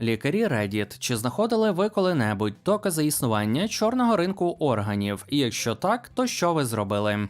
Лікарі Reddit, чи знаходили ви коли-небудь докази існування чорного ринку органів? І якщо так, то що ви зробили?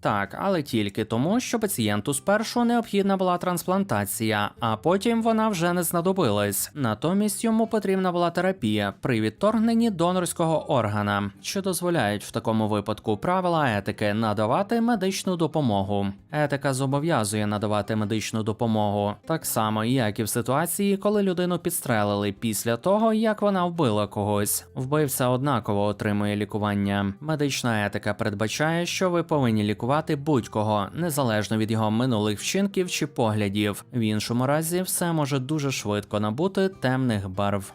Так, але тільки тому, що пацієнту спершу необхідна була трансплантація, а потім вона вже не знадобилась. Натомість йому потрібна була терапія при відторгненні донорського органа, що дозволяють в такому випадку правила етики надавати медичну допомогу. Етика зобов'язує надавати медичну допомогу, так само як і в ситуації, коли людину підстрелили після того, як вона вбила когось. Вбивця однаково отримує лікування. Медична етика передбачає, що ви повинні лікувати будь-кого, незалежно від його минулих вчинків чи поглядів. В іншому разі все може дуже швидко набути темних барв.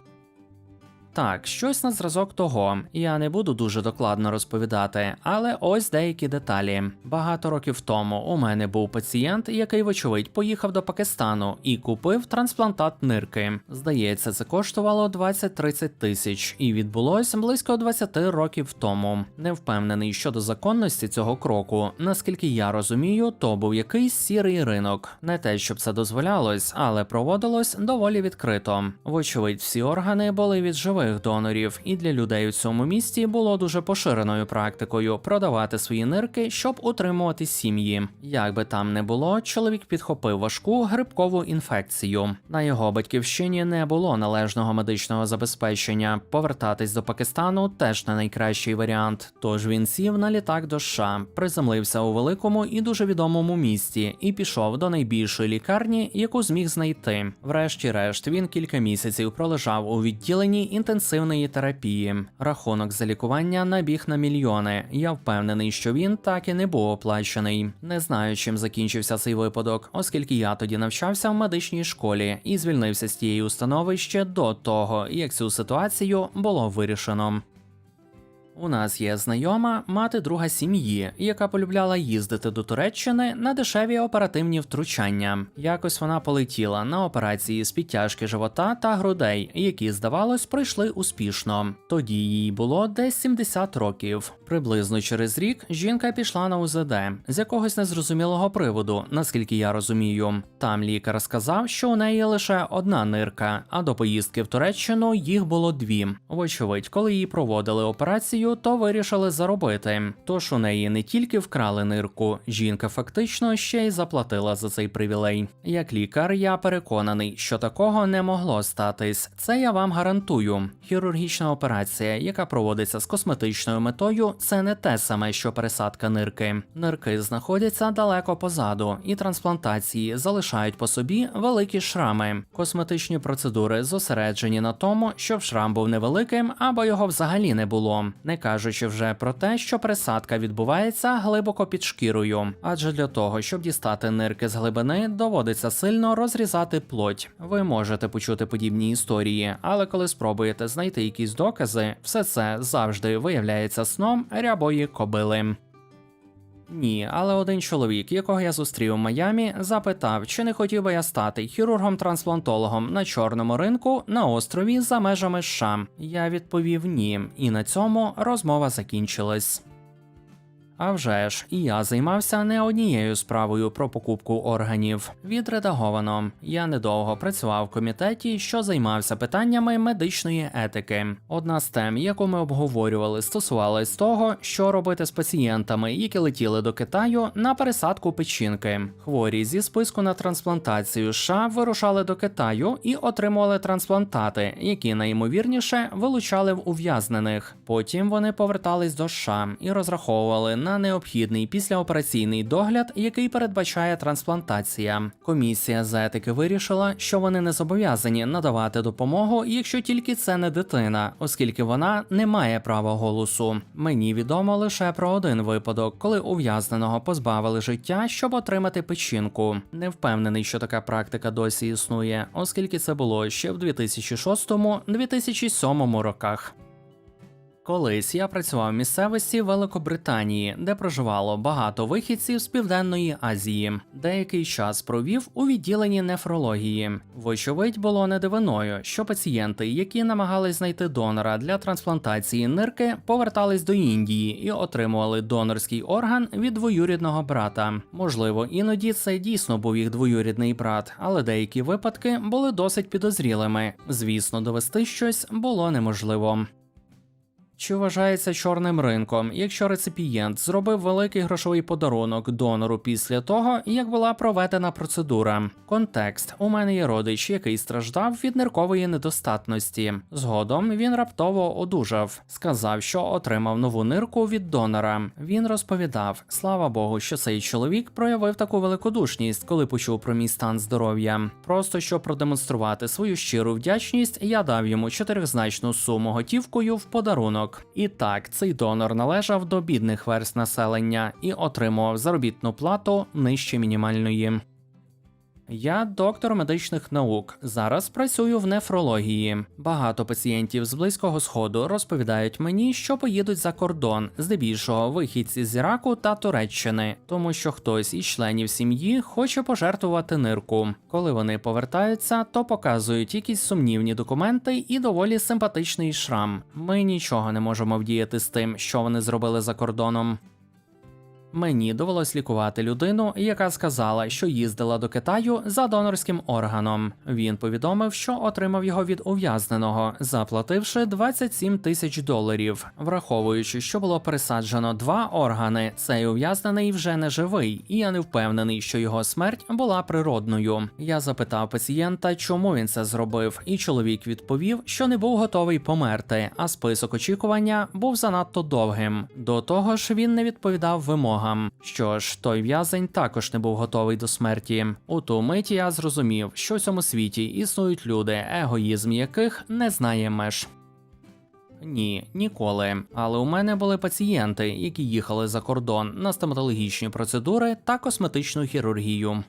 Так, щось на зразок того. Я не буду дуже докладно розповідати, але ось деякі деталі. Багато років тому у мене був пацієнт, який, вочевидь, поїхав до Пакистану і купив трансплантат нирки. Здається, це коштувало 20-30 тисяч, і відбулось близько 20 років тому. Не впевнений щодо законності цього кроку. Наскільки я розумію, то був якийсь сірий ринок. Не те, щоб це дозволялось, але проводилось доволі відкрито. Вочевидь, всі органи були від живих донорів, і для людей у цьому місті було дуже поширеною практикою продавати свої нирки, щоб утримувати сім'ї. Як би там не було, чоловік підхопив важку грибкову інфекцію. На його батьківщині не було належного медичного забезпечення. Повертатись до Пакистану теж не найкращий варіант. Тож він сів на літак до США, приземлився у великому і дуже відомому місті і пішов до найбільшої лікарні, яку зміг знайти. Врешті-решт він кілька місяців пролежав у відділенні інтенсивної терапії. Рахунок за лікування набіг на мільйони. Я впевнений, що він так і не був оплачений. Не знаю, чим закінчився цей випадок, оскільки я тоді навчався в медичній школі і звільнився з тієї установи ще до того, як цю ситуацію було вирішено. У нас є знайома мати друга сім'ї, яка полюбляла їздити до Туреччини на дешеві оперативні втручання. Якось вона полетіла на операції з підтяжки живота та грудей, які, здавалось, пройшли успішно. Тоді їй було десь 70 років. Приблизно через рік жінка пішла на УЗД з якогось незрозумілого приводу, наскільки я розумію. Там лікар сказав, що у неї лише одна нирка, а до поїздки в Туреччину їх було дві. Вочевидь, коли їй проводили операцію, то вирішили заробити. Тож у неї не тільки вкрали нирку, жінка фактично ще й заплатила за цей привілей. Як лікар, я переконаний, що такого не могло статись. Це я вам гарантую. Хірургічна операція, яка проводиться з косметичною метою, це не те саме, що пересадка нирки. Нирки знаходяться далеко позаду, і трансплантації залишають по собі великі шрами. Косметичні процедури зосереджені на тому, щоб шрам був невеликим або його взагалі не було. Не кажучи вже про те, що присадка відбувається глибоко під шкірою, адже для того, щоб дістати нирки з глибини, доводиться сильно розрізати плоть. Ви можете почути подібні історії, але коли спробуєте знайти якісь докази, все це завжди виявляється сном рябої кобили. Ні, але один чоловік, якого я зустрів у Майамі, запитав, чи не хотів би я стати хірургом-трансплантологом на чорному ринку на острові за межами США. Я відповів ні, і на цьому розмова закінчилась. А вже ж, і я займався не однією справою про покупку органів. Відредаговано. Я недовго працював в комітеті, що займався питаннями медичної етики. Одна з тем, яку ми обговорювали, стосувалась того, що робити з пацієнтами, які летіли до Китаю на пересадку печінки. Хворі зі списку на трансплантацію США вирушали до Китаю і отримували трансплантати, які найімовірніше вилучали в ув'язнених. Потім вони повертались до США і розраховували на необхідний післяопераційний догляд, який передбачає трансплантація. Комісія з етики вирішила, що вони не зобов'язані надавати допомогу, якщо тільки це не дитина, оскільки вона не має права голосу. Мені відомо лише про один випадок, коли ув'язненого позбавили життя, щоб отримати печінку. Не впевнений, що така практика досі існує, оскільки це було ще в 2006-2007 роках. Колись я працював в місцевості Великобританії, де проживало багато вихідців з Південної Азії. Деякий час провів у відділенні нефрології. Вочевидь, було не дивиною, що пацієнти, які намагались знайти донора для трансплантації нирки, повертались до Індії і отримували донорський орган від двоюрідного брата. Можливо, іноді це дійсно був їх двоюрідний брат, але деякі випадки були досить підозрілими. Звісно, довести щось було неможливо. Чи вважається чорним ринком, якщо реципієнт зробив великий грошовий подарунок донору після того, як була проведена процедура? Контекст: у мене є родич, який страждав від ниркової недостатності. Згодом він раптово одужав, сказав, що отримав нову нирку від донора. Він розповідав: слава Богу, що цей чоловік проявив таку великодушність, коли почув про мій стан здоров'я. Просто щоб продемонструвати свою щиру вдячність, я дав йому чотиризначну суму готівкою в подарунок. І так, цей донор належав до бідних верст населення і отримував заробітну плату нижче мінімальної. Я доктор медичних наук. Зараз працюю в нефрології. Багато пацієнтів з близького сходу розповідають мені, що поїдуть за кордон, здебільшого вихідці з Іраку та Туреччини, тому що хтось із членів сім'ї хоче пожертвувати нирку. Коли вони повертаються, то показують якісь сумнівні документи і доволі симпатичний шрам. Ми нічого не можемо вдіяти з тим, що вони зробили за кордоном. Мені довелось лікувати людину, яка сказала, що їздила до Китаю за донорським органом. Він повідомив, що отримав його від ув'язненого, заплативши 27 тисяч доларів. Враховуючи, що було пересаджено два органи, цей ув'язнений вже не живий, і я не впевнений, що його смерть була природною. Я запитав пацієнта, чому він це зробив, і чоловік відповів, що не був готовий померти, а список очікування був занадто довгим. До того ж, він не відповідав вимогам. Що ж, той в'язень також не був готовий до смерті. У ту миті я зрозумів, що в цьому світі існують люди, егоїзм яких не знає меж. Ні, ніколи. Але у мене були пацієнти, які їхали за кордон на стоматологічні процедури та косметичну хірургію.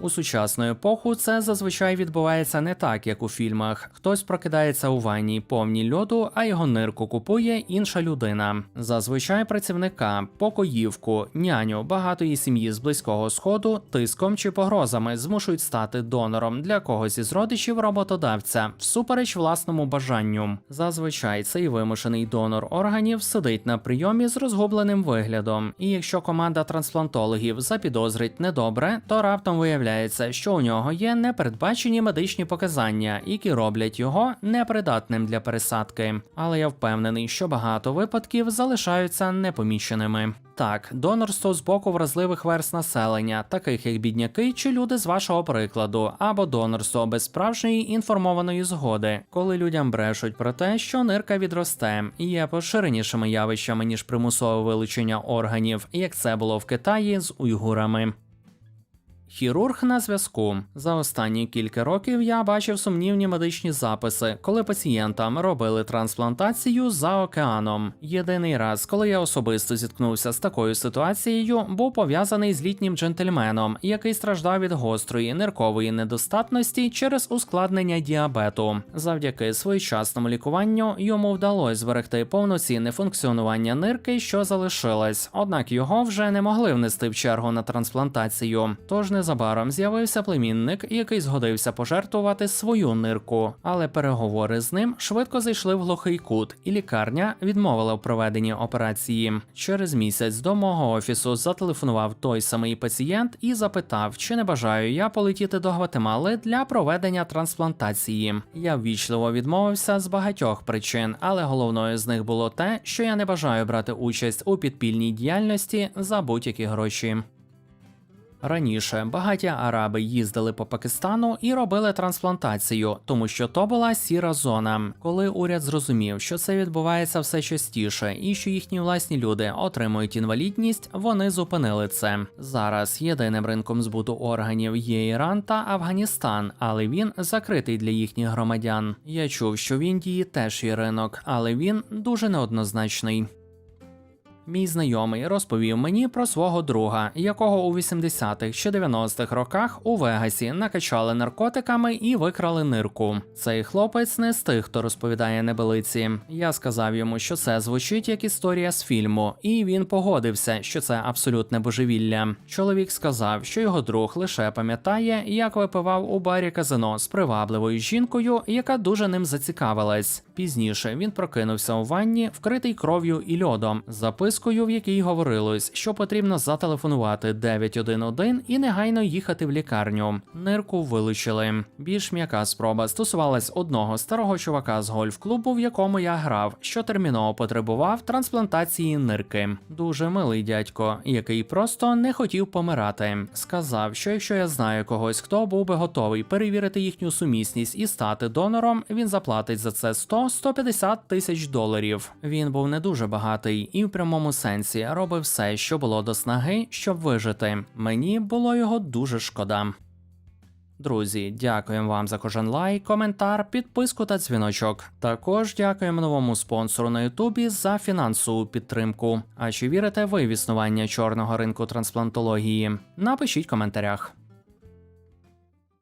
У сучасну епоху це зазвичай відбувається не так, як у фільмах. Хтось прокидається у ванні повній льоду, а його нирку купує інша людина. Зазвичай працівника, покоївку, няню багатої сім'ї з близького сходу, тиском чи погрозами змушують стати донором для когось із родичів роботодавця, всупереч власному бажанню. Зазвичай цей вимушений донор органів сидить на прийомі з розгубленим виглядом. І якщо команда трансплантологів запідозрить недобре, то раптом виявляється, що у нього є непередбачені медичні показання, які роблять його непридатним для пересадки. Але я впевнений, що багато випадків залишаються непоміченими. Так, донорство з боку вразливих верст населення, таких як бідняки чи люди з вашого прикладу, або донорство без справжньої інформованої згоди, коли людям брешуть про те, що нирка відросте, є поширенішими явищами ніж примусове вилучення органів, як це було в Китаї з уйгурами. Хірург на зв'язку. За останні кілька років я бачив сумнівні медичні записи, коли пацієнтам робили трансплантацію за океаном. Єдиний раз, коли я особисто зіткнувся з такою ситуацією, був пов'язаний з літнім джентльменом, який страждав від гострої ниркової недостатності через ускладнення діабету. Завдяки своєчасному лікуванню йому вдалося зберегти повноцінне функціонування нирки, що залишилось, однак його вже не могли внести в чергу на трансплантацію. Тож незабаром з'явився племінник, який згодився пожертвувати свою нирку, але переговори з ним швидко зайшли в глухий кут, і лікарня відмовила в проведенні операції. Через місяць до мого офісу зателефонував той самий пацієнт і запитав, чи не бажаю я полетіти до Гватемали для проведення трансплантації. Я ввічливо відмовився з багатьох причин, але головною з них було те, що я не бажаю брати участь у підпільній діяльності за будь-які гроші. Раніше багаті араби їздили по Пакистану і робили трансплантацію, тому що то була сіра зона. Коли уряд зрозумів, що це відбувається все частіше, і що їхні власні люди отримують інвалідність, вони зупинили це. Зараз єдиним ринком збуту органів є Іран та Афганістан, але він закритий для їхніх громадян. Я чув, що в Індії теж є ринок, але він дуже неоднозначний. Мій знайомий розповів мені про свого друга, якого у 80-х чи 90-х роках у Вегасі накачали наркотиками і викрали нирку. Цей хлопець не з тих, хто розповідає небелиці. Я сказав йому, що це звучить як історія з фільму, і він погодився, що це абсолютне божевілля. Чоловік сказав, що його друг лише пам'ятає, як випивав у барі казино з привабливою жінкою, яка дуже ним зацікавилась. Пізніше він прокинувся у ванні, вкритий кров'ю і льодом, запискою, в якій говорилось, що потрібно зателефонувати 911 і негайно їхати в лікарню. Нирку вилучили. Більш м'яка спроба стосувалась одного старого чувака з гольф-клубу, в якому я грав, що терміново потребував трансплантації нирки. Дуже милий дядько, який просто не хотів помирати. Сказав, що якщо я знаю когось, хто був би готовий перевірити їхню сумісність і стати донором, він заплатить за це 100-150 тисяч доларів. Він був не дуже багатий і в прямому сенсі робив все, що було до снаги, щоб вижити. Мені було його дуже шкода. Друзі, дякуємо вам за кожен лайк, коментар, підписку та дзвіночок. Також дякуємо новому спонсору на Ютубі за фінансову підтримку. А чи вірите ви в існування чорного ринку трансплантології? Напишіть в коментарях.